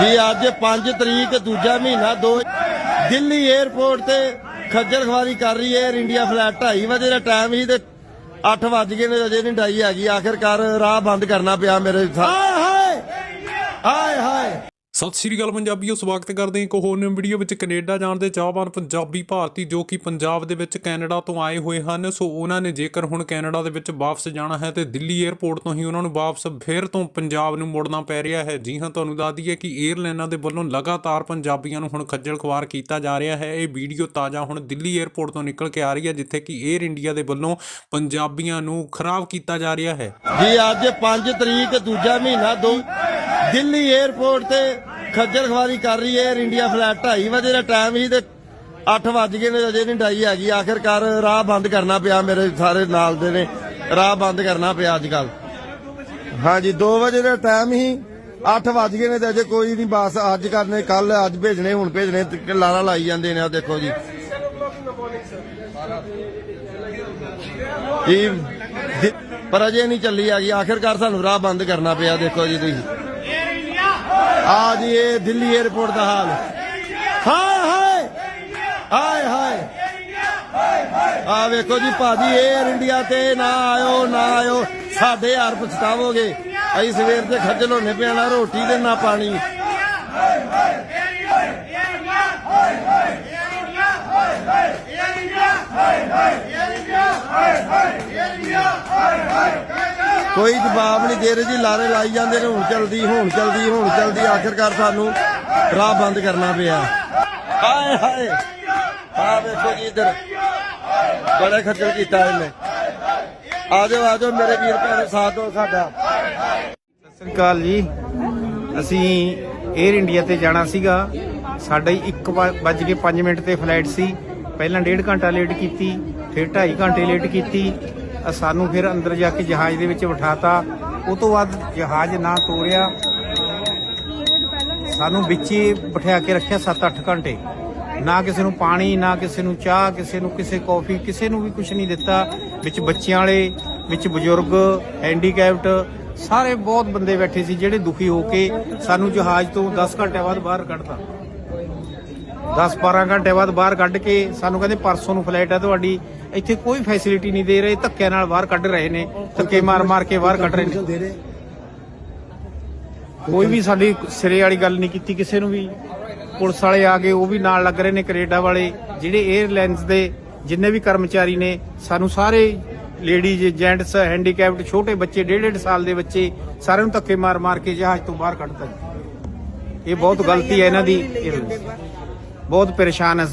ਜੀ ਅੱਜ 5 ਤਰੀਕ ਦੂਜਾ ਮਹੀਨਾ 2 ਦਿੱਲੀ 에ਅਰਪੋਰਟ ਤੇ ਖੱਜਲ ਖਵਾਰੀ ਕਰ ਰਹੀ ਹੈ 에ਅਰ ਇੰਡੀਆ ਫਲਾਈਟ 2:30 ਵਜੇ ਦਾ ਟਾਈਮ ਸੀ ਤੇ 8 ਵੱਜ ਗਏ ਨੇ ਅਜੇ ਨਹੀਂ ਡਾਈ ਹੈਗੀ। ਆਖਿਰਕਾਰ ਰਾਹ ਬੰਦ ਕਰਨਾ ਪਿਆ ਮੇਰੇ ਹਾਏ ਹਾਏ! ਹਾਏ ਹਾਏ! ਸਤਿ ਸ਼੍ਰੀ ਅਕਾਲ ਪੰਜਾਬੀਓ, ਸਵਾਗਤ ਕਰਦੇ ਹਾਂ ਇੱਕ ਹੋਰ ਨਵੀਂ ਵੀਡੀਓ ਵਿੱਚ ਕੈਨੇਡਾ ਜਾਣ ਦੇ ਚਾਹਵਾਨ ਪੰਜਾਬੀ ਭਾਰਤੀ ਜੋ ਕਿ ਪੰਜਾਬ ਦੇ ਵਿੱਚ ਕੈਨੇਡਾ ਤੋਂ ਆਏ ਹੋਏ ਹਨ। ਸੋ ਉਹਨਾਂ ਨੇ ਜੇਕਰ ਹੁਣ ਕੈਨੇਡਾ ਦੇ ਵਿੱਚ ਵਾਪਸ ਜਾਣਾ ਹੈ ਤੇ ਦਿੱਲੀ 에ਅਰਪੋਰਟ ਤੋਂ ਹੀ ਉਹਨਾਂ ਨੂੰ ਵਾਪਸ ਫੇਰ ਤੋਂ ਪੰਜਾਬ ਨੂੰ ਮੁੜਨਾ ਪੈ ਰਿਹਾ ਹੈ। ਜੀ ਹਾਂ, ਤੁਹਾਨੂੰ ਦੱਸ ਦਈਏ ਕਿ 에ਅਰਲਾਈਨਾਂ ਦੇ ਵੱਲੋਂ ਲਗਾਤਾਰ ਪੰਜਾਬੀਆਂ ਨੂੰ ਹੁਣ ਖੱਜਲ ਖਵਾਰ ਕੀਤਾ ਜਾ ਰਿਹਾ ਹੈ। ਇਹ ਵੀਡੀਓ ਤਾਜ਼ਾ ਹੁਣ ਦਿੱਲੀ 에ਅਰਪੋਰਟ ਤੋਂ ਨਿਕਲ ਕੇ ਆ ਰਹੀ ਹੈ, ਜਿੱਥੇ ਕਿ 에ਅਰ ਇੰਡੀਆ ਦੇ ਵੱਲੋਂ ਪੰਜਾਬੀਆਂ ਨੂੰ ਖਰਾਬ ਕੀਤਾ ਜਾ ਰਿਹਾ ਹੈ। ਜੀ, ਅੱਜ 5 ਤਰੀਕ, ਦੂਜਾ ਮਹੀਨਾ ਦੋ ਦਿੱਲੀ 에ਅਰਪੋਰਟ ਤੇ ਖੱਜਲ ਖਵਾਰੀ ਕਰ ਰਹੀ ਹੈ 에ਅਰ ਇੰਡੀਆ ਫਲਾਈਟ 2:30 ਵਜੇ ਦਾ ਟਾਈਮ ਸੀ ਤੇ 8 ਵੱਜ ਗਏ ਨੇ, ਅਜੇ ਨਹੀਂ ਡਾਈ ਹੈਗੀ। ਆਖਿਰਕਾਰ ਰਾਹ ਬੰਦ ਕਰਨਾ ਪਿਆ ਮੇਰੇ ਸਾਰੇ ਨਾਲ ਦੇ ਨੇ। ਰਾਹ ਬੰਦ ਕਰਨਾ ਪਿਆ ਅੱਜ ਕੱਲ ਹਾਂਜੀ 2 ਵਜੇ ਦਾ ਟਾਈਮ ਹੀ 8 ਵੱਜ ਗਏ ਨੇ ਤੇ ਅਜੇ ਕੋਈ ਨਹੀਂ, ਬੱਸ ਅੱਜ ਕਰਨੇ ਕੱਲ ਅੱਜ ਭੇਜਣੇ, ਹੁਣ ਭੇਜਣੇ, ਤੇ ਲਾਰਾ ਲਾਈ ਜਾਂਦੇ ਨੇ ਆ ਦੇਖੋ ਜੀ। ਜੀ ਪਰ ਅਜੇ ਨਹੀਂ ਚੱਲੀ ਹੈਗੀ। ਆਖਿਰਕਾਰ ਸਾਨੂੰ ਰਾਹ ਬੰਦ ਕਰਨਾ ਪਿਆ, ਦੇਖੋ ਜੀ ਤੁਸੀਂ। ਆ ਜੀ, ਇਹ ਦਿੱਲੀ 에ਅਰਪੋਰਟ ਦਾ ਹਾਲ। ਹਾਏ ਹਾਏ। ਹਾਏ ਹਾਏ। ਆ ਵੇਖੋ ਜੀ ਭਾਜੀ 에ਅਰ ਇੰਡੀਆ ਤੇ ਨਾ ਆਇਓ ਨਾ ਆਇਓ। ਸਾਡੇ ਹਾਰ ਪਛਤਾਵੋਗੇ। ਅਸੀਂ ਸਵੇਰ ਤੇ ਖੱਜਲ ਹੋਣੇ ਪਿਆ ਨਾ, ਰੋਟੀ ਤੇ ਨਾ ਪਾਣੀ। ਕੋਈ ਜਵਾਬ ਨਹੀਂ ਦੇ ਰਹੇ ਜੀ, ਲਾਰੇ ਲਾਈ ਜਾਂਦੇ ਨੇ, ਹੁਣ ਚਲਦੀ ਹੁਣ ਚਲਦੀ ਹੁਣ ਚਲਦੀ, ਆਖਿਰਕਾਰ ਸਾਨੂੰ ਰਾਹ ਬੰਦ ਕਰਨਾ ਪਿਆ। ਹਾਏ ਹਾਏ। ਆ ਵੇਖੋ ਜੀ ਇੱਧਰ। ਬੜਾ ਖੱਜਲ ਕੀਤਾ ਇਹਨੇ। ਆ ਜਾਓ ਮੇਰੇ ਵੀਰ ਭੈਣੋ, ਸਾਥ ਦਿਓ ਸਾਡਾ। ਸਤਿ ਸ੍ਰੀ ਅਕਾਲ ਜੀ। ਅਸੀਂ 에ਅਰ ਇੰਡੀਆ ਤੇ ਜਾਣਾ ਸੀਗਾ। ਸਾਡਾ 1 ਵੱਜ ਕੇ 5 ਮਿੰਟ ਤੇ ਫਲਾਈਟ ਸੀ। ਪਹਿਲਾਂ ਡੇਢ ਘੰਟਾ ਲੇਟ ਕੀਤੀ, ਫਿਰ 2.5 ਘੰਟੇ ਲੇਟ ਕੀਤੀ। ਸਾਨੂੰ ਫਿਰ ਅੰਦਰ ਜਾ ਕੇ ਜਹਾਜ਼ ਦੇ ਵਿੱਚ ਬਿਠਾਤਾ। ਉਹ ਤੋਂ ਬਾਅਦ ਜਹਾਜ਼ ਨਾ ਤੋਰਿਆ ਸਾਨੂੰ ਵਿੱਚ ਹੀ ਬਿਠਾ ਕੇ ਰੱਖਿਆ 7-8 ਘੰਟੇ। ਨਾ ਕਿਸੇ ਨੂੰ ਪਾਣੀ, ਨਾ ਕਿਸੇ ਨੂੰ ਚਾਹ, ਕਿਸੇ ਨੂੰ ਕਿਸੇ ਕੌਫੀ, ਕਿਸੇ ਨੂੰ ਵੀ ਕੁਝ ਨਹੀਂ ਦਿੱਤਾ। ਵਿੱਚ ਬੱਚਿਆਂ ਵਾਲੇ, ਵਿੱਚ ਬਜ਼ੁਰਗ, ਹੈਂਡੀਕੈਪਟ, ਸਾਰੇ ਬਹੁਤ ਬੰਦੇ ਬੈਠੇ ਸੀ ਜਿਹੜੇ ਦੁਖੀ ਹੋ ਕੇ ਸਾਨੂੰ ਜਹਾਜ਼ ਤੋਂ 10 ਘੰਟੇ ਬਾਅਦ ਬਾਹਰ ਕੱਢਤਾ। 10-12 ਘੰਟੇ ਬਾਅਦ ਬਾਹਰ ਕੱਢ ਕੇ ਸਾਨੂੰ ਕਹਿੰਦੇ ਪਰਸੋਂ ਨੂੰ ਫਲਾਈਟ ਹੈ ਤੁਹਾਡੀ ਇੱਥੇ ਕੋਈ ਫੈਸਿਲਿਟੀ ਨਹੀਂ ਦੇ ਰਹੇ ਧੱਕਿਆਂ ਨਾਲ ਬਾਹਰ ਕੱਢ ਰਹੇ ਨੇ ਧੱਕੇ ਮਾਰ-ਮਾਰ ਕੇ ਬਾਹਰ ਕੱਢ ਰਹੇ ਨੇ। ਕੋਈ ਵੀ ਸਾਡੀ ਸਿਰੇ ਵਾਲੀ ਗੱਲ ਨਹੀਂ ਕੀਤੀ ਕਿਸੇ ਨੂੰ ਵੀ। ਪੁਲਿਸ ਵਾਲੇ ਆ ਗਏ ਉਹ ਵੀ ਨਾਲ ਲੱਗ ਰਹੇ ਨੇ ਕੈਨੇਡਾ ਵਾਲੇ। ਜਿਹੜੇ 에ਅਰਲਾਈਨਸ ਦੇ ਜਿੰਨੇ ਵੀ ਕਰਮਚਾਰੀ ਨੇ ਸਾਨੂੰ ਸਾਰੇ ਲੇਡੀਜ਼ ਜੈਂਟਸ ਹੈਂਡੀਕੈਪਡ ਛੋਟੇ ਬੱਚੇ ਡੇਢ ਡੇਢ ਸਾਲ ਦੇ ਬੱਚੇ ਸਾਰਿਆਂ ਨੂੰ ਧੱਕੇ ਮਾਰ ਮਾਰ ਕੇ ਜਹਾਜ਼ ਤੋਂ ਬਾਹਰ ਕੱਢਤਾ। ਇਹ ਬਹੁਤ ਗਲਤੀ ਹੈ ਇਹਨਾਂ ਦੀ। ਬਹੁਤ ਪਰੇਸ਼ਾਨ ਹੈ